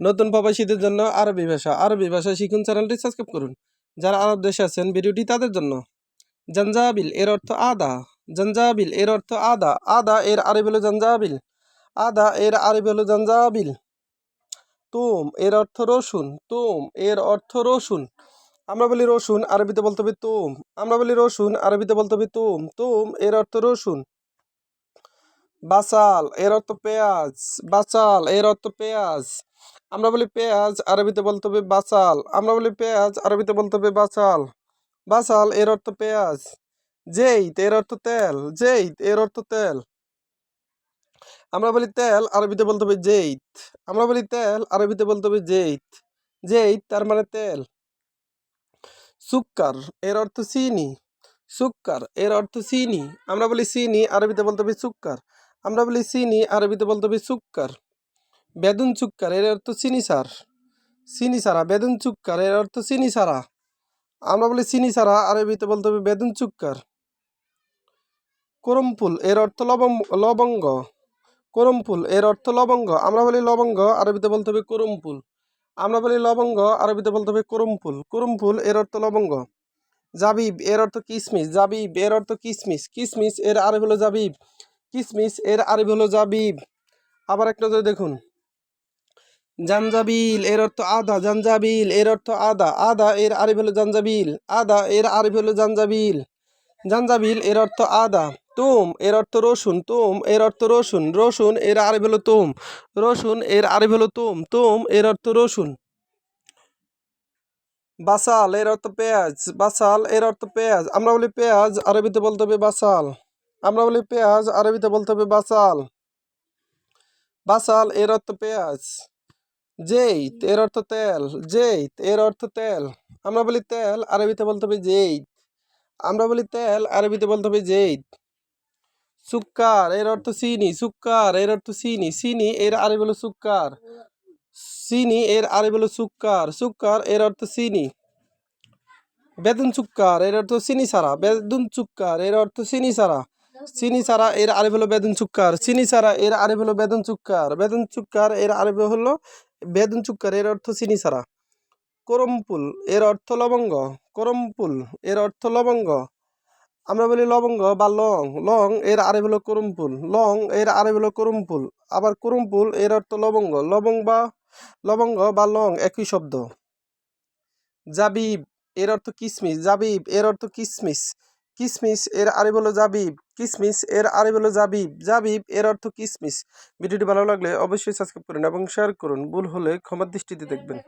নতুন প্রবাসীদের জন্য আরবি ভাষা। আরবি ভাষা শিখুন চ্যানেলটি সাবস্ক্রাইব করুন। যারা আরব দেশে আছেন, ভিডিওটি তাদের জন্য। জঞ্জাবিল এর অর্থ আদা। জঞ্জাবিল এর অর্থ আদা। আদা এর আরবি হলো জঞ্জাবিল। আদা এর আরবি হলো জঞ্জাবিল। তুম এর অর্থ রসুন। তুম এর অর্থ রসুন। আমরা বলি রসুন, আরবিতে বলতে হবে তুম। আমরা বলি রসুন, আরবিতে বলতে হবে তুম। তুম এর অর্থ রসুন। বাসাল এর অর্থ পেঁয়াজ। বাসাল এর অর্থ পেঁয়াজ। আমরা বলি পেঁয়াজ, আরবিতে বলতে হবে বাসাল আমরা বলি পেঁয়াজ, আরবিতে বলতে হবে বাসাল বাসাল এর অর্থ পেঁয়াজ। জেইত, এর অর্থ তেল। জেইত, এর অর্থ তেল। আমরা বলি তেল, আরবিতে বলতে হবে জেইত। আমরা বলি তেল, আরবিতে বলতে হবে জেইত। জেইত, তার মানে তেল। সুক্কার, এর অর্থ চিনি। সুক্কার, এর অর্থ চিনি। আমরা বলি চিনি, আরবিতে বলতে হবে সুক্কার। আমরা বলি চিনি, আরবিতে বলতে হবে সুক্কার। বেদুন চুক্কার, এর অর্থ চিনি সার। চিনি সারা, বেদুন চুক্কার, এর অর্থ চিনি সারা। আমরা বলি চিনি সারা, আরবিতে বলতে হবে বেদুন চুক্কার। করমফুল, এর অর্থ লবঙ্গ লবঙ্গ। করমফুল, এর অর্থ লবঙ্গ। আমরা বলি লবঙ্গ, আরবিতে বলতে হবে করমফুল। আমরা বলি লবঙ্গ, আরবিতে বলতে হবে করমফুল। করমফুল, এর অর্থ লবঙ্গ। জাবিব, এর অর্থ কিসমিস। জাবিব, এর অর্থ কিসমিস। কিসমিস, এর আরবি হলো জাবিব। কিসমিস, এর আরবি হলো জাবিব। আবার একটা যদি দেখুন। জানজাবিল, এর অর্থ আদা জানজাবিল, এর অর্থ আদা আদা এর আরবি হলো জানজাবিল আদা এর আরবি হলো জানজাবিল জানজাবিল এর অর্থ আদা তুম এর অর্থ রসুন, তুম এর অর্থ রসুন রসুন এর আরবি হলো তুম, রসুন এর আরবি হলো তুম তুম এর অর্থ রসুন। বাসাল এর অর্থ পেঁয়াজ, বাসাল এর অর্থ পেঁয়াজ, আমরা বলি পেঁয়াজ, আরবিতে বলতে হবে বাসাল, আমরা বলি পেঁয়াজ, আরবিতে বলতে হবে বাসাল। বাসাল এর অর্থ পেঁয়াজ। জেইত এর অর্থ তেল জেইত এর অর্থ তেল। আমরা বলি তেল, আরবিতে বলতে হবে জেইত আমরা বলি তেল, আরবিতে বলতে হবে জেইত সুক্কার, এর অর্থ চিনি, সুক্কার, এর অর্থ চিনি। চিনি, এর আরবি হলো সুক্কার। চিনি, এর আরবি হলো সুক্কার। সুক্কার, এর অর্থ চিনি। বেদুন চুক্কার এর অর্থ চিনি সারা বেদুন চুক্কার এর অর্থ চিনি সারা চিনি সারা এর আরবি হলো বেদুন চুক্কার চিনি সারা এর আরবি হলো বেদুন চুক্কার বেদুন চুক্কার এর আরবি হলো বেদুন চুক্কার এর অর্থ চিনি করমপুল এর অর্থ লবঙ্গ। করমপুল এর অর্থ লবঙ্গ। আমরা বলি লবঙ্গ বা লং। লং এর আরবি হলো করমপুল। লং এর আরবি হলো করমপুল। আবার করমপুল এর অর্থ লবঙ্গ। লবঙ্গ বা লবঙ্গ বা লং একই শব্দ। জাবিব এর অর্থ কিসমিস। জাবিব এর অর্থ কিসমিস। কিসমিস এর আরে বলো জাবিব। কিসমিস এর আরে বলো জাবিব। জাবিব এর অর্থ কিসমিস। ভিডিওটি ভালো লাগলে অবশ্যই সাবস্ক্রাইব করুন এবং শেয়ার করুন। ভুল হলে ক্ষমার দৃষ্টিতে দেখবেন।